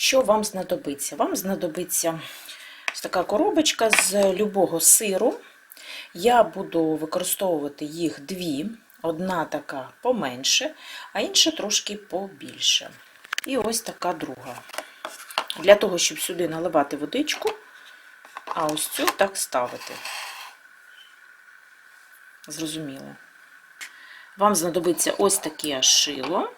Що вам знадобиться? Вам знадобиться ось така коробочка з любого сиру. Я буду використовувати їх дві. Одна така поменше, а інша трошки побільше. І ось така друга. Для того, щоб сюди наливати водичку, а ось цю так ставити. Зрозуміло. Вам знадобиться ось таке шило,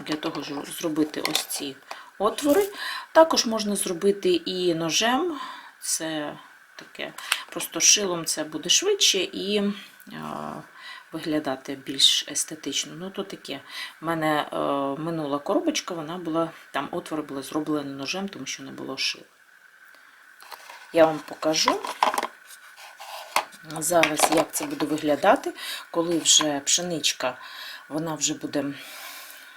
для того, щоб зробити ось ці отвори. Також можна зробити і ножем, це таке, просто шилом це буде швидше і а, виглядати більш естетично. Ну, то таке. У мене е, минула коробочка, вона була, там отвори були зроблені ножем, тому що не було шил. Я вам покажу зараз, як це буде виглядати, коли вже пшеничка, вона вже буде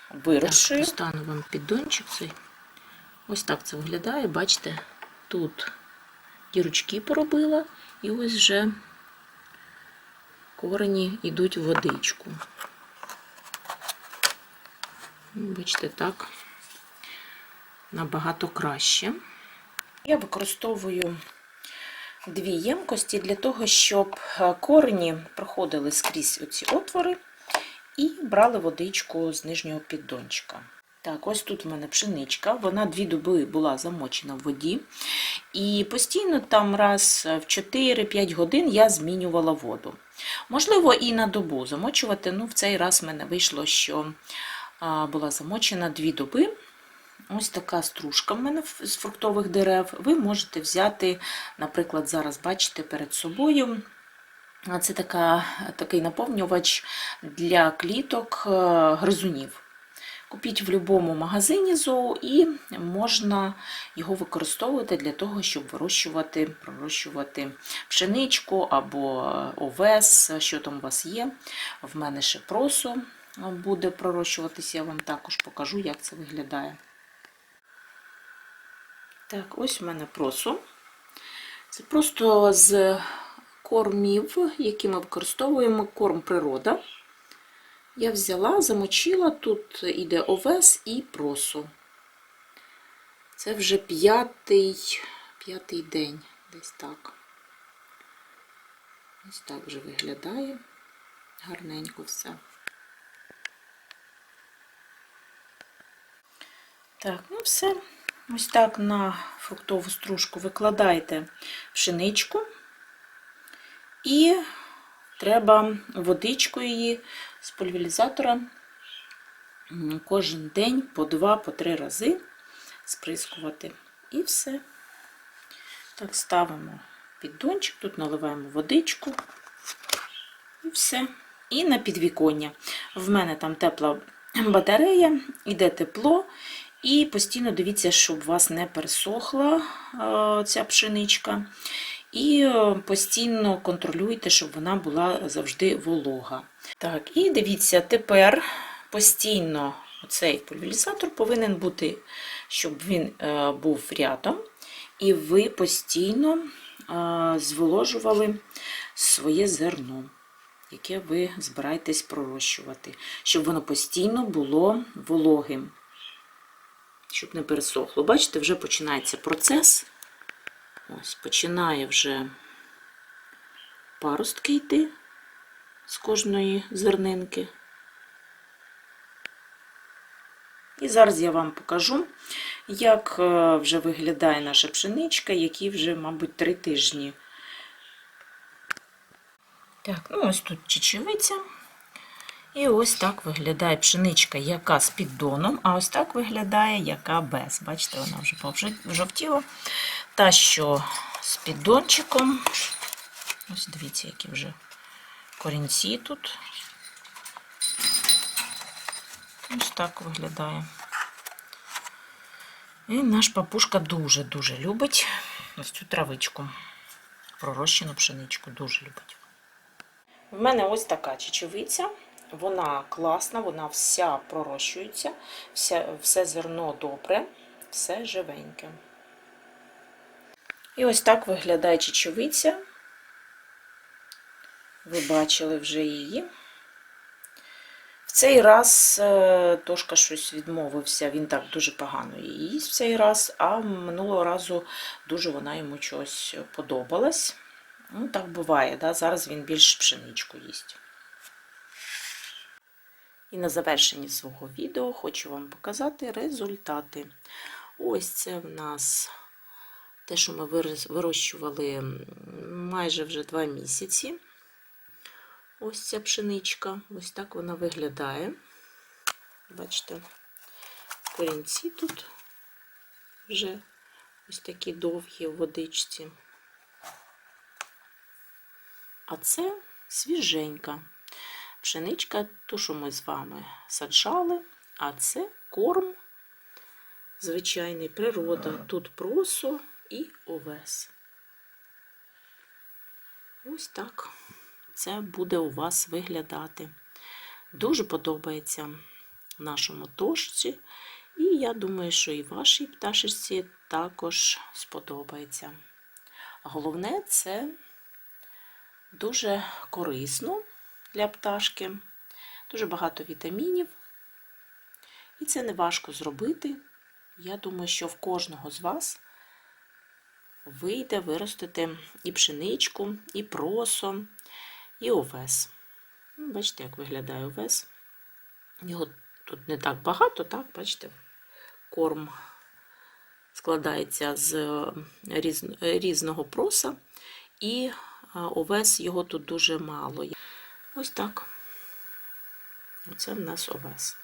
виросшою. Так, достану вам піддончик цей. Ось так це виглядає. Бачите, тут дірочки поробила, і ось вже корені йдуть в водичку. Бачите, так набагато краще. Я використовую дві ємкості для того, щоб корені проходили скрізь оці отвори і брали водичку з нижнього піддончика. Так, ось тут в мене пшеничка, вона дві доби була замочена в воді. І постійно там раз в 4-5 годин я змінювала воду. Можливо, і на добу замочувати. Ну, в цей раз в мене вийшло, що була замочена дві доби. Ось така стружка в мене з фруктових дерев. Ви можете взяти, наприклад, зараз бачите перед собою. Це така, такий наповнювач для кліток е, гризунів. Купіть в будь-якому магазині зоо і можна його використовувати для того, щоб вирощувати, пророщувати пшеничку або овес, що там у вас є. В мене ще просо буде пророщуватися, я вам також покажу, як це виглядає. Так, ось у мене просо. Це просто з кормів, які ми використовуємо, корм природа. Я взяла, замочила, тут іде овес і просо. Це вже п'ятий п'ятий день, десь так. Ось так вже виглядає. Гарненько все. Так, ну все. Ось так на фруктову стружку викладаєте пшеничку і треба водичкою її з пульверізатора кожен день по два, по три рази сприскувати. І все. Так, ставимо піддончик, тут наливаємо водичку і все. І на підвіконня. В мене там тепла батарея, іде тепло. І постійно дивіться, щоб у вас не пересохла ця пшеничка. І постійно контролюйте, щоб вона була завжди волога. Так, і дивіться, тепер постійно цей пульверізатор повинен бути, щоб він е, був рядом, і ви постійно зволожували своє зерно, яке ви збираєтесь пророщувати, щоб воно постійно було вологим щоб не пересохло. Бачите, вже починається процес. Ось, починає вже паростки йти з кожної зернинки. І зараз я вам покажу, як е, вже виглядає наша пшеничка, які вже, мабуть, три тижні. Так, ну ось тут чечевиця. І ось так виглядає пшеничка, яка з піддоном, а ось так виглядає, яка без. Бачите, вона вже пожовтіла. Та, що з піддончиком, ось дивіться, які вже корінці тут. Ось так виглядає. І наш папушка дуже-дуже любить ось цю травичку, пророщену пшеничку, дуже любить. В мене ось така чечевиця. Вона класна, вона вся пророщується, вся, все зерно добре, все живеньке. І ось так виглядає чечевиця. Ви бачили вже її. В цей раз е, Тошка щось відмовився, він так дуже погано її їсть в цей раз, а минулого разу дуже вона йому чогось подобалась. Ну, так буває, да? зараз він більш пшеничку їсть. І на завершенні свого відео хочу вам показати результати. Ось це в нас те, що ми вирощували майже вже два місяці. Ось ця пшеничка. Ось так вона виглядає. Бачите, корінці тут вже ось такі довгі в водичці. А це свіженька. Пшеничка, ту, що ми з вами саджали, а це корм звичайний, природа. Тут просо і овес. Ось так це буде у вас виглядати. Дуже подобається нашому тошці, і я думаю, що і вашій пташечці також сподобається. Головне, це дуже корисно для пташки, дуже багато вітамінів. І це не важко зробити. Я думаю, що в кожного з вас вийде виростити і пшеничку, і просо, і овес. Ну, Бачите, як виглядає овес. Його тут не так багато, так, бачите, корм складається з різного проса, і овес його тут дуже мало. Ось так. Оце в нас овес.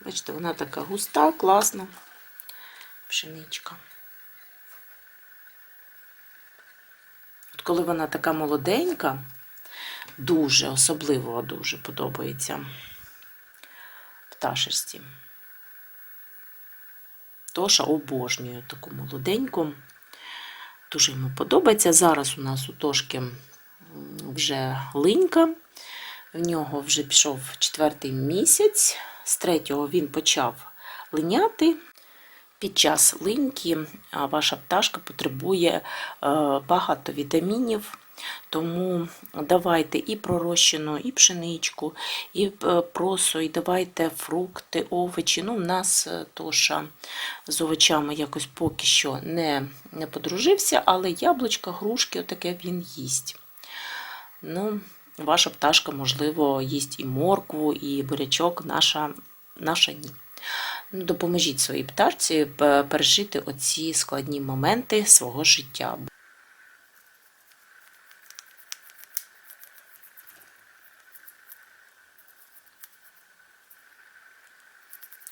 Бачите, вона така густа, класна пшеничка. От коли вона така молоденька, дуже, особливо дуже подобається пташечці. Тоша обожнює таку молоденьку. Дуже йому подобається. Зараз у нас у Тошки вже линька. В нього вже пішов четвертий місяць. З третього він почав линяти. Під час линьки ваша пташка потребує е, багато вітамінів, тому давайте і пророщену, і пшеничку, і е, просо, і давайте фрукти, овочі. Ну, в нас е, Тоша з овочами якось поки що не, не подружився, але яблучка, грушки, отаке він їсть. Ну, ваша пташка, можливо, їсть і моркву, і бурячок, наша, наша ні. Ну, Допоможіть своїй пташці пережити оці складні моменти свого життя.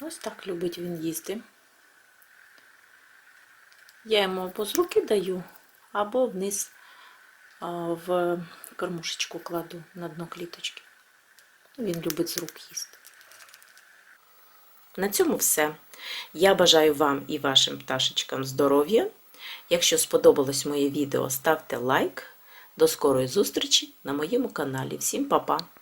Ось так любить він їсти. Я йому або з руки даю, або вниз в кормушечку кладу на дно кліточки. Він любить з рук їсти. На цьому все. Я бажаю вам і вашим пташечкам здоров'я. Якщо сподобалось моє відео, ставте лайк. До скорої зустрічі на моєму каналі. Всім па-па!